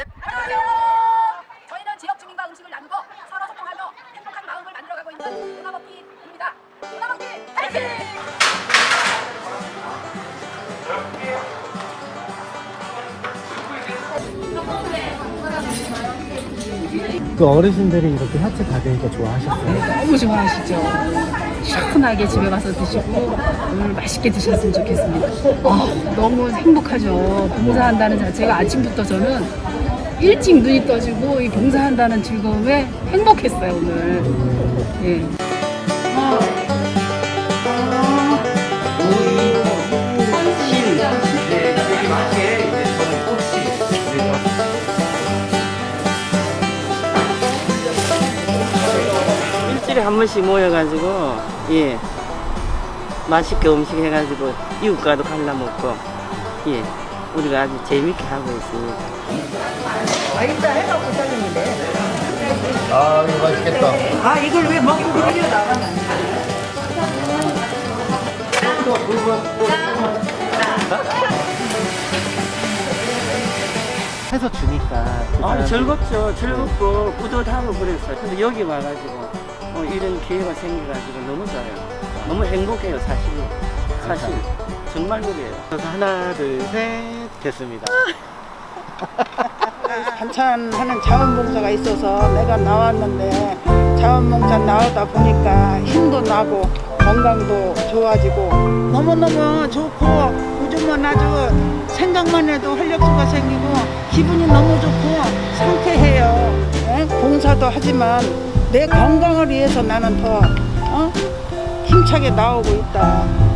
안녕하세요. 저희는 지역 주민과 음식을 나누고 서로 소통하며 행복한 마음을 만들어가고 있는 누나먹기입니다. 누나먹기 파이팅! 그 어르신들이 이렇게 하체 가게니까 좋아하셨어요? 너무 좋아하시죠? 시원하게 집에 가서 드시고 오늘 맛있게 드셨으면 좋겠습니다. 아, 너무 행복하죠. 봉사한다는 자체가 아침부터 저는 일찍 눈이 떠지고 이 봉사한다는 즐거움에 행복했어요 오늘. 예. 일주일에 한 번씩 모여가지고 예 맛있게 음식 해가지고 이웃과도 갈라 먹고 예 우리가 아주 재밌게 하고 있습니다. 아 이거 맛있겠다. 아 이걸 왜 먹고 그러려 나가나? 해서 주니까 그 아 즐겁죠. 즐겁고 뿌듯하고 그랬어요. 근데 여기 와가지고 어, 이런 기회가 생겨가지고 너무 좋아요. 너무 행복해요 사실은 사실 정말 그래요. 그래서 하나 둘 셋 됐습니다 반찬하는 자원봉사가 있어서 내가 나왔는데 자원봉사 나오다 보니까 힘도 나고 건강도 좋아지고 너무너무 좋고 요즘은 아주 생각만 해도 활력소가 생기고 기분이 너무 좋고 상쾌해요 예? 봉사도 하지만 내 건강을 위해서 나는 더 어? 힘차게 나오고 있다